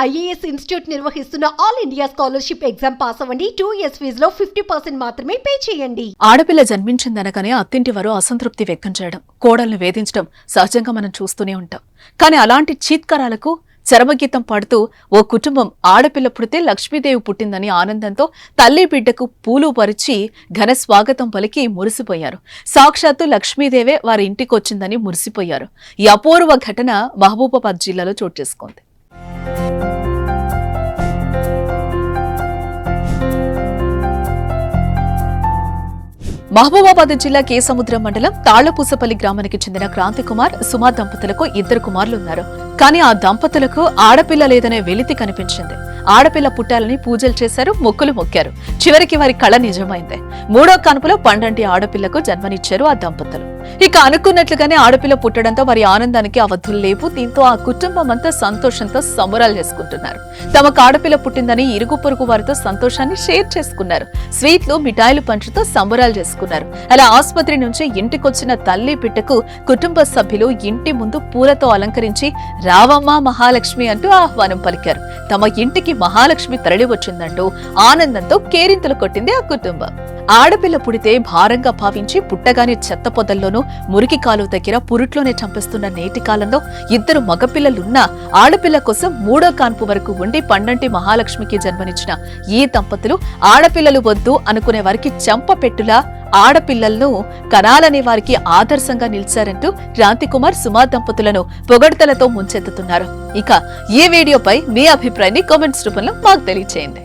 IAS institute నిర్వహిస్తున్న all India scholarship exam pass అవ్వండి. Two years ఫీజులో ఫిఫ్టీ పర్సెంట్ మాత్రమే పే చేయండి. ఆడపిల్ల జన్మించిందనగానే అత్తింటి వారు అసంతృప్తి వ్యక్తం చేయడం కోడల్ని వేధించడం సహజంగా మనం చూస్తూనే ఉంటాం. కానీ అలాంటి చీత్కారాలకు చరమగీతం పాడుతూ ఓ కుటుంబం ఆడపిల్ల పుడితే లక్ష్మీదేవి పుట్టిందని ఆనందంతో తల్లి బిడ్డకు పూలు పరిచి ఘన స్వాగతం పలికి మురిసిపోయారు. సాక్షాత్తు లక్ష్మీదేవే వారి ఇంటికొచ్చిందని మురిసిపోయారు. ఈ అపూర్వ ఘటన మహబూబాబాద్ జిల్లాలో చోటు చేసుకుంది. మహబూబాబాద్ జిల్లా కేసముద్రం మండలం తాళ్ళపూసపల్లి గ్రామానికి చెందిన క్రాంతి కుమార్ సుమా దంపతులకు ఇద్దరు కుమారులున్నారు కానీ ఆ దంపతులకు ఆడపిల్ల లేదనే వెలితి కనిపించింది. ఆడపిల్ల పుట్టాలని పూజలు చేశారు మొక్కులు మొక్కారు. చివరికి వారి కళ నిజమైంది. మూడో కానుపులో పండంటి ఆడపిల్లకు జన్మనిచ్చారు ఆ దంపతులు. ఇక అనుకున్నట్లుగానే ఆడపిల్ల పుట్టడంతో వారి ఆనందానికి అవధులు లేవు. దీంతో ఆ కుటుంబం అంతా సంతోషంతో సంబరాలు చేసుకుంటున్నారు. తమకు ఆడపిల్ల పుట్టిందని ఇరుగు పొరుగు వారితో సంతోషాన్ని షేర్ చేసుకున్నారు. స్వీట్లు మిఠాయిలు పంచుతూ సంబరాలు చేసుకున్నారు. అలా ఆసుపత్రి నుంచి ఇంటికొచ్చిన తల్లి బిడ్డకు కుటుంబ సభ్యులు ఇంటి ముందు పూలతో అలంకరించి రావమ్మ మహాలక్ష్మి అంటూ ఆహ్వానం పలికారు. తమ ఇంటికి మహాలక్ష్మి తరలి వచ్చిందంటూ ఆనందంతో కేరింతలు కొట్టింది ఆ కుటుంబం. ఆడపిల్ల పుడితే భారంగా భావించి పుట్టగానే చెత్త పొదల్లోనూ మురికి కాలువ దగ్గర పురుట్లోనే చంపేస్తున్న నేటి కాలంలో ఇద్దరు మగపిల్లలున్నా ఆడపిల్ల కోసం మూడో కాన్పు వరకు ఉండి పండంటి మహాలక్ష్మికి జన్మనిచ్చిన ఈ దంపతులు ఆడపిల్లలు వద్దు అనుకునే వారికి చంపపెట్టులా ఆడపిల్లలను కనాలనే వారికి ఆదర్శంగా నిలిచారంటూ క్రాంతి కుమార్ సుమా దంపతులను పొగడ్తలతో ముంచెత్తుతున్నారు. ఇక ఈ వీడియోపై మీ అభిప్రాయాన్ని కామెంట్స్ రూపంలో మాకు తెలియచేయండి.